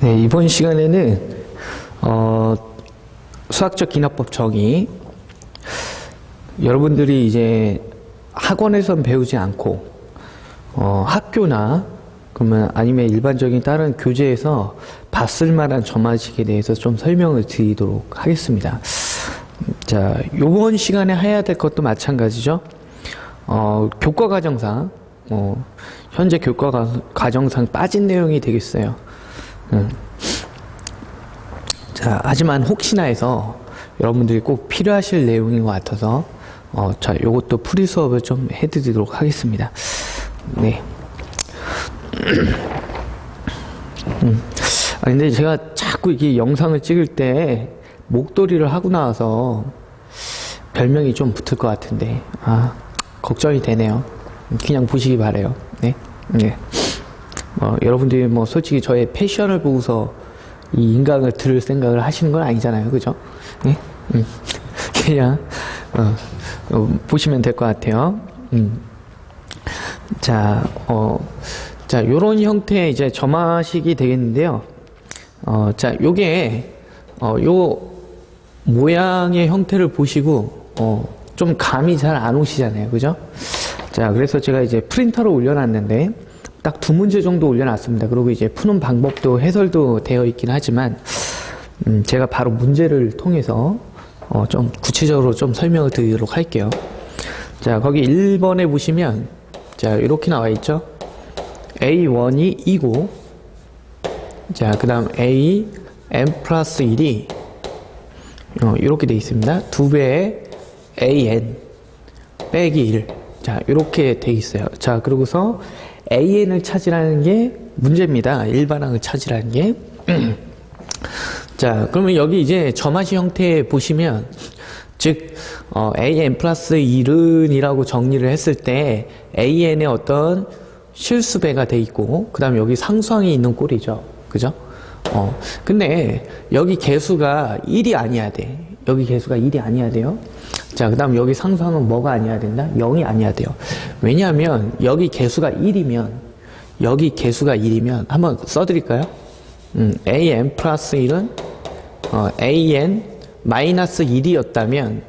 네, 이번 시간에는 어, 수학적 기납법 정의 여러분들이 이제 학원에선 배우지 않고 어, 학교나 그러면 아니면 일반적인 다른 교재에서 봤을 만한 점화식에 대해서 좀 설명을 드리도록 하겠습니다. 자, 요번 시간에 해야 될 것도 마찬가지죠. 어, 교과 과정상 어, 현재 교과 과- 과정상 빠진 내용이 되겠어요. 음. 자, 하지만 혹시나 해서 여러분들이 꼭 필요하실 내용인 것 같아서 어, 자, 요것도 풀이 수업을 좀 해드리도록 하겠습니다. 네. 음. 아, 근데 제가 자꾸 이게 영상을 찍을 때 목도리를 하고 나와서 별명이 좀 붙을 것 같은데, 아, 걱정이 되네요. 그냥 보시기 바래요. 네. 네. 어, 여러분들이 뭐 솔직히 저의 패션을 보고서 이 인강을 들을 생각을 하시는 건 아니잖아요. 그죠? 네? 음. 그냥, 어, 어, 보시면 될 것 같아요. 음. 자, 어, 자, 요런 형태의 이제 점화식이 되겠는데요. 어, 자, 요게, 어, 요 모양의 형태를 보시고, 어, 좀 감이 잘 안 오시잖아요. 그죠? 자, 그래서 제가 이제 프린터로 올려놨는데, 딱 두 문제 정도 올려놨습니다. 그리고 이제 푸는 방법도 해설도 되어 있긴 하지만, 음, 제가 바로 문제를 통해서, 어, 좀 구체적으로 좀 설명을 드리도록 할게요. 자, 거기 1번에 보시면, 자, 이렇게 나와 있죠? A1이 2고, 자, 그 다음 A, M 플러스 1이, 어, 이렇게 돼 있습니다. 두 배의 AN, 빼기 1. 자, 이렇게 돼 있어요. 자, 그러고서 AN을 찾으라는 게 문제입니다. 일반항을 찾으라는 게. 자, 그러면 여기 이제 점화시 형태 보시면, 즉, 어, AN 플러스 1은 이라고 정리를 했을 때, AN의 어떤 실수배가 돼 있고, 그 다음에 여기 상수항이 있는 꼴이죠. 그죠? 어, 근데 여기 개수가 1이 아니어야 돼. 여기 개수가 1이 아니어야 돼요. 자, 그 다음 여기 상수항은 뭐가 아니어야 된다? 0이 아니어야 돼요. 왜냐하면 여기 개수가 1이면, 여기 개수가 1이면, 한번 써드릴까요? 음, an 플러스 1은 어, an 마이너스 1이었다면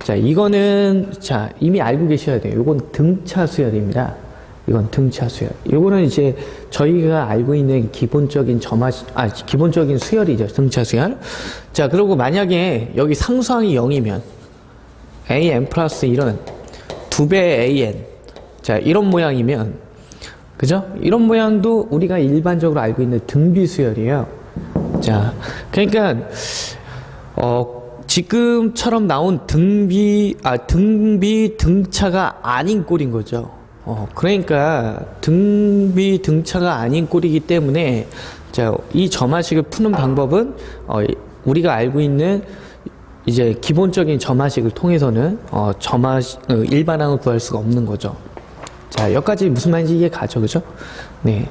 자 이거는 자 이미 알고 계셔야 돼요. 이건 등차 수열입니다. 이건 등차 수열. 이거는 이제 저희가 알고 있는 기본적인 점화 아 기본적인 수열이죠. 등차 수열. 자 그리고 만약에 여기 상수항이 0이면 an 플러스 1은 두 배의 an 자 이런 모양이면 그죠? 이런 모양도 우리가 일반적으로 알고 있는 등비 수열이에요. 자, 그러니까 어, 지금처럼 나온 등비 아 등비 등차가 아닌 꼴인 거죠. 어, 그러니까 등비 등차가 아닌 꼴이기 때문에 자, 이 점화식을 푸는 방법은 어, 우리가 알고 있는 이제 기본적인 점화식을 통해서는 어, 점화 어, 일반항을 구할 수가 없는 거죠. 자, 여기까지 무슨 말인지 이해 가죠, 그죠? 네.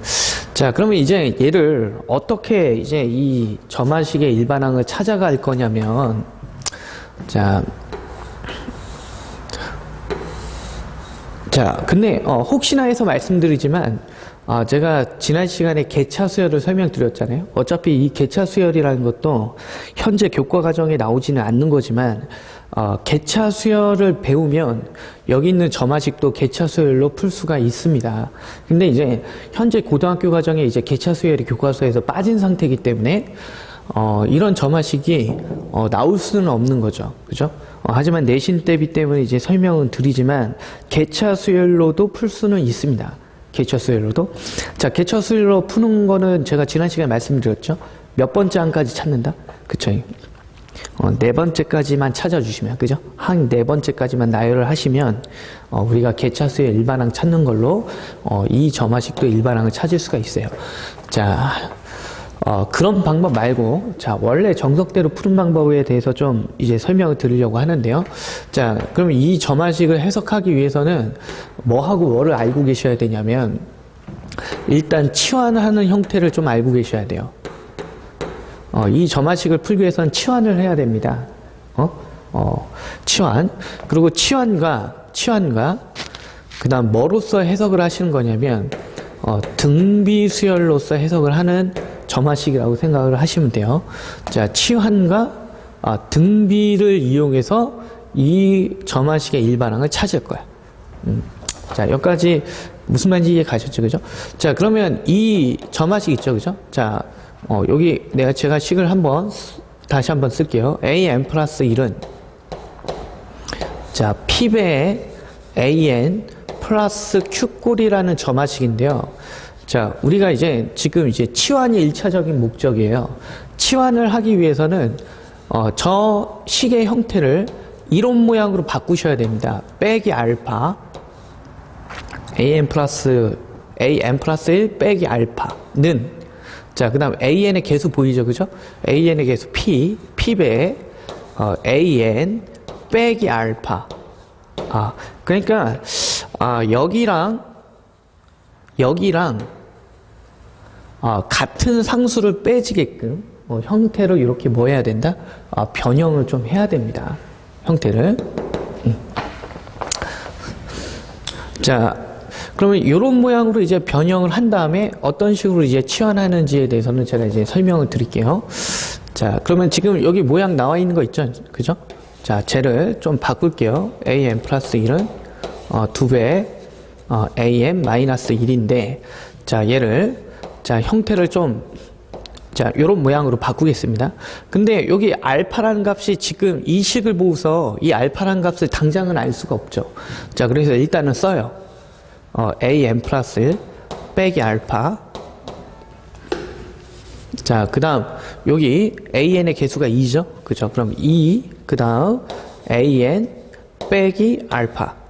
자, 그러면 이제 얘를 어떻게 이제 이 점화식의 일반항을 찾아갈 거냐면, 자, 자, 근데 어, 혹시나 해서 말씀드리지만, 아, 제가 지난 시간에 개차 수열을 설명드렸잖아요. 어차피 이 개차 수열이라는 것도 현재 교과 과정에 나오지는 않는 거지만, 어, 개차 수열을 배우면 여기 있는 점화식도 개차 수열로 풀 수가 있습니다. 근데 이제 현재 고등학교 과정에 이제 개차 수열이 교과서에서 빠진 상태이기 때문에 어, 이런 점화식이 어, 나올 수는 없는 거죠. 그죠? 어, 하지만 내신 대비 때문에 이제 설명은 드리지만 개차 수열로도 풀 수는 있습니다. 개차 수열로도. 자, 개차 수열로 푸는 거는 제가 지난 시간에 말씀드렸죠. 몇 번째 항까지 찾는다? 그쵸? 어, 네 번째까지만 찾아주시면, 그죠? 항 네 번째까지만 나열을 하시면, 어, 우리가 개차수의 일반항 찾는 걸로, 어, 이 점화식도 일반항을 찾을 수가 있어요. 자, 어, 그런 방법 말고, 자, 원래 정석대로 푸는 방법에 대해서 좀 이제 설명을 드리려고 하는데요. 자, 그러면 이 점화식을 해석하기 위해서는 뭐하고 뭐를 알고 계셔야 되냐면, 일단 치환하는 형태를 좀 알고 계셔야 돼요. 어, 이 점화식을 풀기 위해서는 치환을 해야 됩니다. 어? 어, 치환. 그리고 치환과, 치환과, 그 다음 뭐로서 해석을 하시는 거냐면, 어, 등비 수열로서 해석을 하는 점화식이라고 생각을 하시면 돼요. 자, 치환과 아, 등비를 이용해서 이 점화식의 일반항을 찾을 거야. 음. 자, 여기까지 무슨 말인지 이해 가셨죠, 그죠? 자, 그러면 이 점화식 있죠, 그죠? 자, 어, 여기 내가 제가 식을 한번 다시 한번 쓸게요. an 플러스 1은 자, p배의 an 플러스 q꼴이라는 점화식인데요. 자, 우리가 이제 지금 이제 치환이 일차적인 목적이에요. 치환을 하기 위해서는 어, 저 식의 형태를 이론 모양으로 바꾸셔야 됩니다. 빼기 알파 an 플러스 an 플러스 1 빼기 알파는 자, 그 다음 an의 개수 보이죠, 그죠? an의 개수 p, p배 어, an 빼기 알파 아, 그러니까 아, 여기랑 여기랑 아, 같은 상수를 빼지게끔 어, 형태로 이렇게 뭐 해야 된다? 아, 변형을 좀 해야 됩니다. 형태를. 음. 자, 그러면 이런 모양으로 이제 변형을 한 다음에 어떤 식으로 이제 치환하는지에 대해서는 제가 이제 설명을 드릴게요. 자, 그러면 지금 여기 모양 나와 있는 거 있죠? 그죠? 자, 쟤를 좀 바꿀게요. am 플러스 1은 어, 2배 어, am 마이너스 1인데 자, 얘를 자, 형태를 좀 자, 요런 모양으로 바꾸겠습니다. 근데 여기 알파라는 값이 지금 이 식을 보고서 이 알파라는 값을 당장은 알 수가 없죠. 자, 그래서 일단은 써요. 어, am 플러스 1 빼기 알파. 자, 그 다음, 여기 an의 개수가 2죠? 그죠? 그럼 2, 그 다음 an 빼기 알파.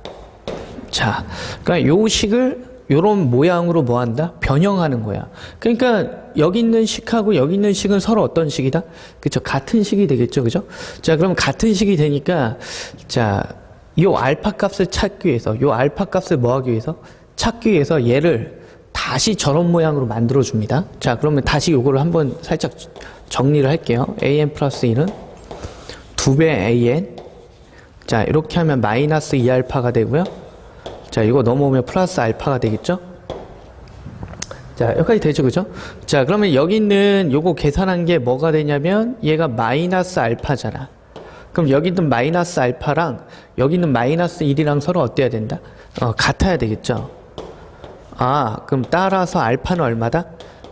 자, 그러니까 요 식을 요런 모양으로 뭐 한다? 변형하는 거야. 그러니까 여기 있는 식하고 여기 있는 식은 서로 어떤 식이다? 그쵸? 같은 식이 되겠죠? 그죠? 자, 그럼 같은 식이 되니까, 자, 요 알파 값을 찾기 위해서, 요 알파 값을 뭐 하기 위해서? 찾기 위해서 얘를 다시 저런 모양으로 만들어 줍니다. 자, 그러면 다시 요거를 한번 살짝 정리를 할게요. an 플러스 1은 2배 an. 자, 이렇게 하면 마이너스 2알파가 되고요. 자, 이거 넘어오면 플러스 알파가 되겠죠? 자, 여기까지 되죠, 그죠? 자, 그러면 여기 있는 요거 계산한 게 뭐가 되냐면 얘가 마이너스 알파잖아. 그럼 여기 있는 마이너스 알파랑 여기 있는 마이너스 1이랑 서로 어때야 된다? 어, 같아야 되겠죠? 아, 그럼 따라서 알파는 얼마다?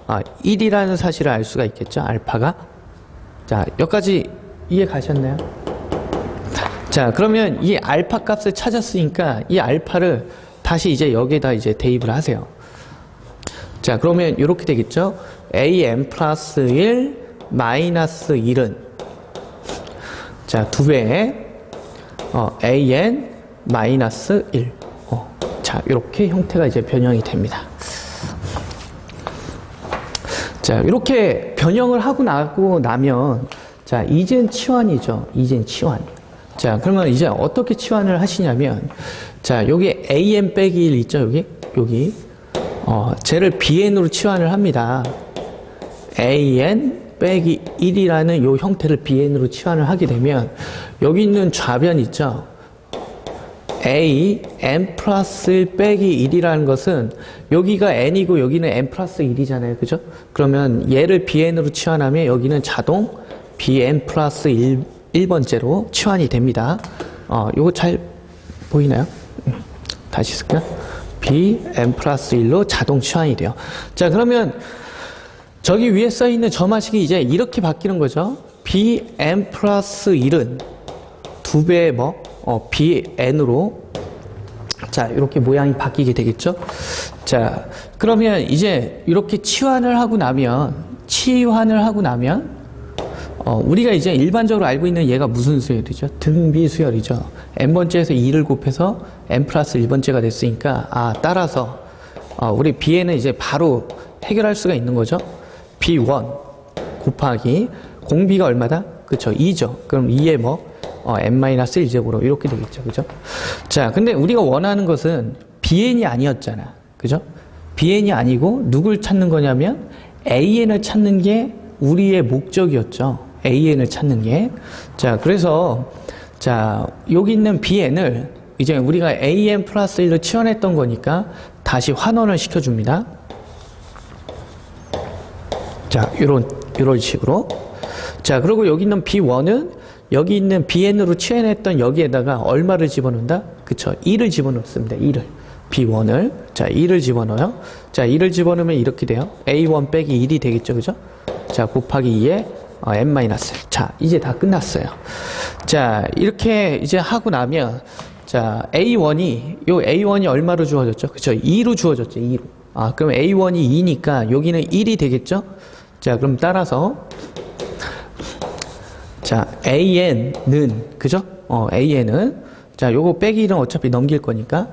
아, 1이라는 사실을 알 수가 있겠죠? 알파가. 자, 여기까지 이해 가셨나요? 자, 그러면 이 알파 값을 찾았으니까 이 알파를 다시 이제 여기에다 이제 대입을 하세요. 자, 그러면 이렇게 되겠죠? am 플러스 1 마이너스 1은 자, 두 배에 어, an 마이너스 1. 어, 자, 이렇게 형태가 이제 변형이 됩니다. 자, 이렇게 변형을 하고 나고 나면 자, 이젠 치환이죠. 이젠 치환. 자, 그러면 이제 어떻게 치환을 하시냐면 자, 여기 am 빼기 1 있죠, 여기? 여기. 어, 쟤를 bn으로 치환을 합니다. an 빼기 1이라는 요 형태를 bn으로 치환을 하게 되면 여기 있는 좌변 있죠? a n 플러스 1 빼기 1이라는 것은 여기가 n이고 여기는 n 플러스 1이잖아요. 그죠? 그러면 얘를 bn으로 치환하면 여기는 자동 bn 플러스 1, 1번째로 치환이 됩니다. 어, 요거 잘 보이나요? 음, 다시 쓸게요. b n 플러스 1로 자동 치환이 돼요. 자, 그러면 저기 위에 써 있는 점화식이 이제 이렇게 바뀌는 거죠. b n 플러스 1은 두 배의 뭐 어, b n으로 자 이렇게 모양이 바뀌게 되겠죠. 자 그러면 이제 이렇게 치환을 하고 나면 치환을 하고 나면 어, 우리가 이제 일반적으로 알고 있는 얘가 무슨 수열이죠? 등비 수열이죠. n 번째에서 2를 곱해서 n 플러스 1번째가 됐으니까 아 따라서 어, 우리 bn은 이제 바로 해결할 수가 있는 거죠. b1 곱하기 공비가 얼마다? 그쵸 2죠. 그럼 2에 뭐 어, n-1제곱으로 이렇게 되겠죠. 그죠? 자, 근데 우리가 원하는 것은 bn이 아니었잖아. 그죠? bn이 아니고 누굴 찾는 거냐면 an을 찾는 게 우리의 목적이었죠. An을 찾는 게. 자, 그래서 자, 여기 있는 bn을 이제 우리가 an 플러스 1로 치환했던 거니까 다시 환원을 시켜줍니다. 자, 요런, 요런 식으로. 자, 그리고 여기 있는 B1은 여기 있는 BN으로 취해냈던 여기에다가 얼마를 집어넣는다? 그쵸. 2를 집어넣습니다. 2를. B1을. 자, 2를 집어넣어요. 자, 2를 집어넣으면 이렇게 돼요. A1 빼기 1이 되겠죠. 그죠? 자, 곱하기 2에 어, n-1. 자, 이제 다 끝났어요. 자, 이렇게 이제 하고 나면 자, A1이 요 A1이 얼마로 주어졌죠? 그쵸? 2로 주어졌죠. 2로. 아, 그럼 A1이 2니까 여기는 1이 되겠죠? 자, 그럼 따라서 자, AN은, 그죠? 어, AN은, 자, 요거 빼기 1은 어차피 넘길 거니까,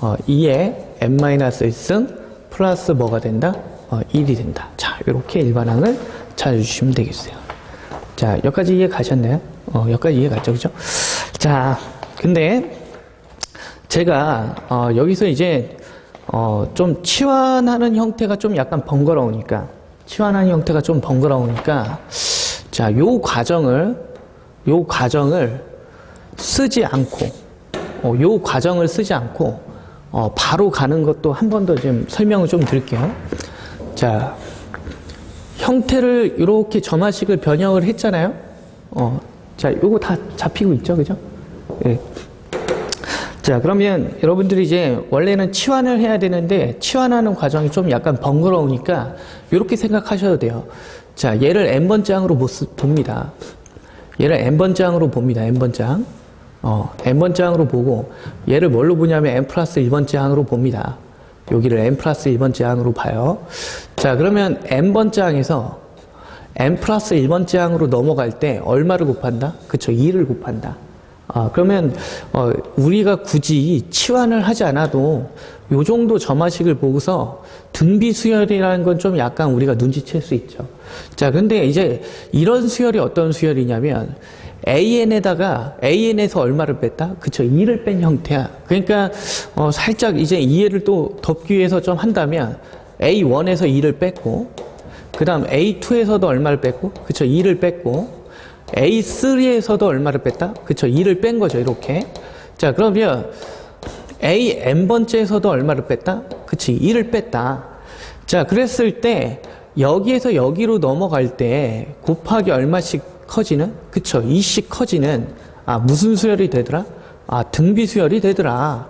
어, 2에 n-1승 플러스 뭐가 된다? 어, 1이 된다. 자, 요렇게 일반항을 찾아주시면 되겠어요. 자, 여기까지 이해 가셨나요? 어, 여기까지 이해 갔죠? 그죠? 자, 근데, 제가, 어, 여기서 이제, 어, 좀 치환하는 형태가 좀 약간 번거로우니까, 치환하는 형태가 좀 번거로우니까, 자, 요 과정을, 요 과정을 쓰지 않고, 어, 요 과정을 쓰지 않고, 어, 바로 가는 것도 한 번 더 좀 설명을 좀 드릴게요. 자, 형태를 이렇게 점화식을 변형을 했잖아요. 어, 자, 요거 다 잡히고 있죠, 그죠? 예. 자, 그러면 여러분들이 이제 원래는 치환을 해야 되는데 치환하는 과정이 좀 약간 번거로우니까 이렇게 생각하셔도 돼요. 자, 얘를 n번장으로 못 쓰- 봅니다. 얘를 n번장으로 봅니다. n번장. 어, n번장으로 보고 얘를 뭘로 보냐면 n 플러스 1번장으로 봅니다. 여기를 n 플러스 1번장으로 봐요. 자, 그러면 n번장에서 n 플러스 1번장으로 넘어갈 때 얼마를 곱한다? 그쵸, 2를 곱한다. 아, 그러면 어, 우리가 굳이 치환을 하지 않아도 요 정도 점화식을 보고서 등비 수열이라는 건 좀 약간 우리가 눈치챌 수 있죠. 자, 근데 이제 이런 수열이 어떤 수열이냐면 AN에다가 AN에서 얼마를 뺐다? 그쵸, 2를 뺀 형태야. 그러니까 어, 살짝 이제 이해를 또 덮기 위해서 좀 한다면 A1에서 2를 뺐고 그 다음 A2에서도 얼마를 뺐고 그쵸, 2를 뺐고 A3에서도 얼마를 뺐다? 그쵸, 2를 뺀 거죠, 이렇게. 자, 그러면 A n번째에서도 얼마를 뺐다? 그치, 2를 뺐다. 자, 그랬을 때 여기에서 여기로 넘어갈 때 곱하기 얼마씩 커지는? 그쵸, 2씩 커지는 아, 무슨 수열이 되더라? 아, 등비 수열이 되더라.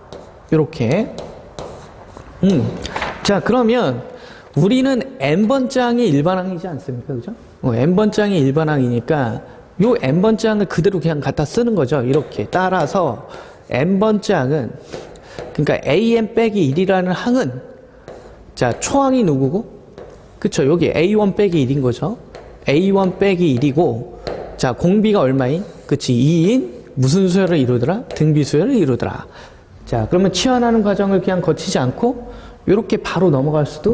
이렇게. 음. 자, 그러면 우리는 n번장이 일반항이지 않습니까? 그죠? 어, n번장이 일반항이니까 요 n번장을 그대로 그냥 갖다 쓰는 거죠. 이렇게. 따라서 n번장은 그러니까 an 빼기 1이라는 항은 자, 초항이 누구고? 그쵸. 여기 a1 빼기 1인 거죠. a1 빼기 1이고 자, 공비가 얼마인? 그치. 2인 무슨 수열을 이루더라? 등비 수열을 이루더라. 자, 그러면 치환하는 과정을 그냥 거치지 않고 이렇게 바로 넘어갈 수도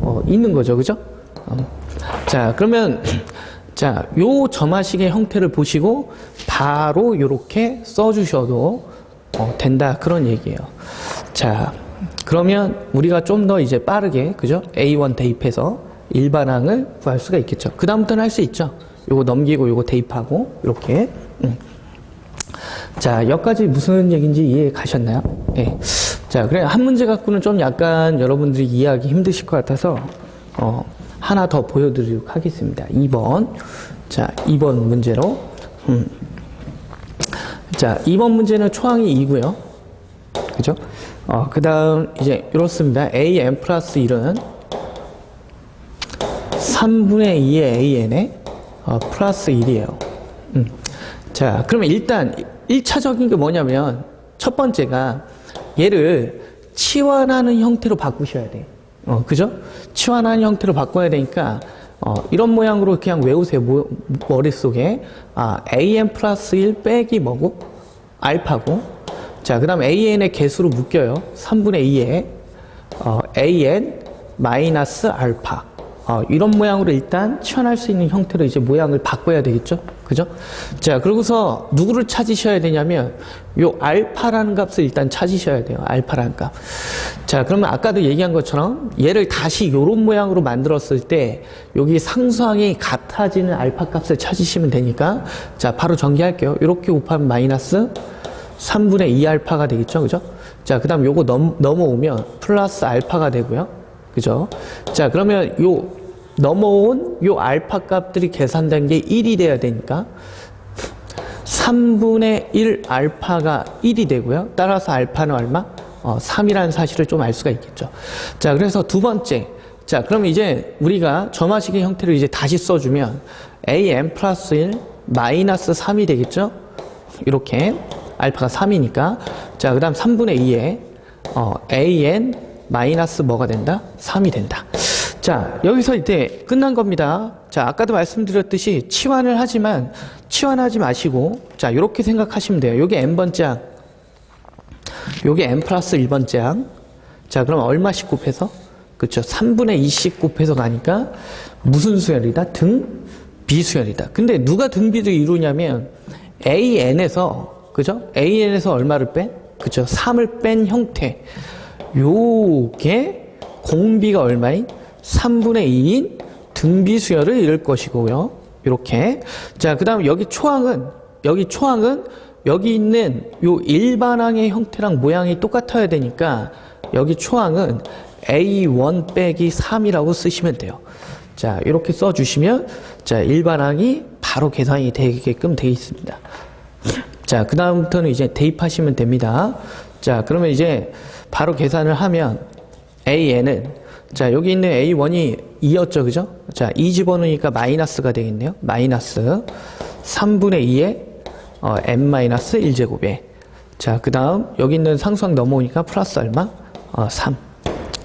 어, 있는 거죠. 그죠? 어. 자, 그러면 자, 요 점화식의 형태를 보시고 바로 이렇게 써 주셔도 어, 된다 그런 얘기예요. 자, 그러면 우리가 좀 더 이제 빠르게 그죠? A1 대입해서 일반항을 구할 수가 있겠죠. 그 다음부터는 할 수 있죠. 요거 넘기고 요거 대입하고 이렇게. 음. 자, 여기까지 무슨 얘기인지 이해 가셨나요? 예. 자, 그래 한 문제 갖고는 좀 약간 여러분들이 이해하기 힘드실 것 같아서 어, 하나 더 보여드리도록 하겠습니다. 2번. 자, 2번 문제로. 음. 자, 2번 문제는 초항이 2고요. 그죠? 어, 그 다음, 이제, 이렇습니다. an 플러스 1은 3분의 2의 an에 어, 플러스 1이에요. 음. 자, 그러면 일단 1차적인 게 뭐냐면 첫 번째가 얘를 치환하는 형태로 바꾸셔야 돼. 어, 그죠? 치환하는 형태로 바꿔야 되니까 어, 이런 모양으로 그냥 외우세요. 모, 머릿속에. 아, an 플러스 1 빼기 뭐고? 알파고. 자, 그 다음 an의 개수로 묶여요. 3분의 2에 어, an 마이너스 알파. 어, 이런 모양으로 일단 치환할 수 있는 형태로 이제 모양을 바꿔야 되겠죠? 그죠? 자, 그러고서 누구를 찾으셔야 되냐면, 요 알파라는 값을 일단 찾으셔야 돼요. 알파라는 값. 자, 그러면 아까도 얘기한 것처럼 얘를 다시 요런 모양으로 만들었을 때, 여기 상수항이 같아지는 알파 값을 찾으시면 되니까, 자, 바로 전개할게요. 이렇게 곱하면 마이너스 3분의 2 알파가 되겠죠? 그죠? 자, 그 다음 요거 넘, 넘어오면 플러스 알파가 되고요. 그죠? 자, 그러면 요 넘어온 요 알파 값들이 계산된 게 1이 돼야 되니까 3분의 1 알파가 1이 되고요. 따라서 알파는 얼마? 어, 3이라는 사실을 좀 알 수가 있겠죠. 자, 그래서 두 번째. 자, 그럼 이제 우리가 점화식의 형태를 이제 다시 써주면 an 플러스 1 마이너스 3이 되겠죠? 이렇게 알파가 3이니까 자, 그 다음 3분의 2에 어, an 마이너스 뭐가 된다? 3이 된다. 자, 여기서 이제 끝난 겁니다. 자, 아까도 말씀드렸듯이 치환을 하지만 치환하지 마시고 자, 이렇게 생각하시면 돼요. 요게 n번째 항. 요게 n 플러스 1번째 항. 자, 그럼 얼마씩 곱해서? 그렇죠. 3분의 2씩 곱해서 가니까 무슨 수열이다? 등 비수열이다. 근데 누가 등 비를 이루냐면 AN에서 그죠? AN에서 얼마를 뺀? 그죠? 3을 뺀 형태. 요게 공비가 얼마인? 3분의 2인 등비수열을 이룰 것이고요. 이렇게. 자, 그 다음 여기 초항은, 여기 초항은 여기 있는 요 일반항의 형태랑 모양이 똑같아야 되니까 여기 초항은 A1 빼기 3이라고 쓰시면 돼요. 자, 이렇게 써주시면 자, 일반항이 바로 계산이 되게끔 되어 있습니다. 자, 그 다음부터는 이제 대입하시면 됩니다. 자, 그러면 이제 바로 계산을 하면 AN은 자, 여기 있는 A1이 2였죠, 그죠? 자, 2 집어넣으니까 마이너스가 되겠네요. 마이너스 3분의 2에 어, n-1제곱에 자, 그 다음 여기 있는 상수항 넘어오니까 플러스 얼마? 어, 3.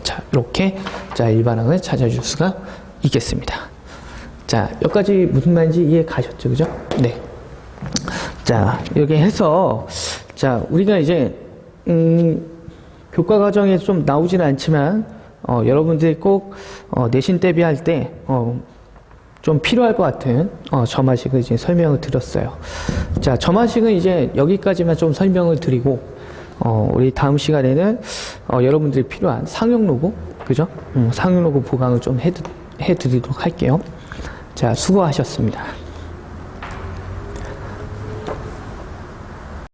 자, 이렇게 자, 일반항을 찾아줄 수가 있겠습니다. 자, 여기까지 무슨 말인지 이해 가셨죠, 그죠? 네. 자, 이렇게 해서 자, 우리가 이제 음, 교과 과정에 좀 나오지는 않지만 어, 여러분들이 꼭 어, 내신 대비할 때 어, 좀 필요할 것 같은 어, 점화식을 이제 설명을 드렸어요. 자, 점화식은 이제 여기까지만 좀 설명을 드리고 어, 우리 다음 시간에는 어, 여러분들이 필요한 상용 로고, 그죠? 음, 상용 로고 보강을 좀 해드, 해드리도록 할게요. 자, 수고하셨습니다.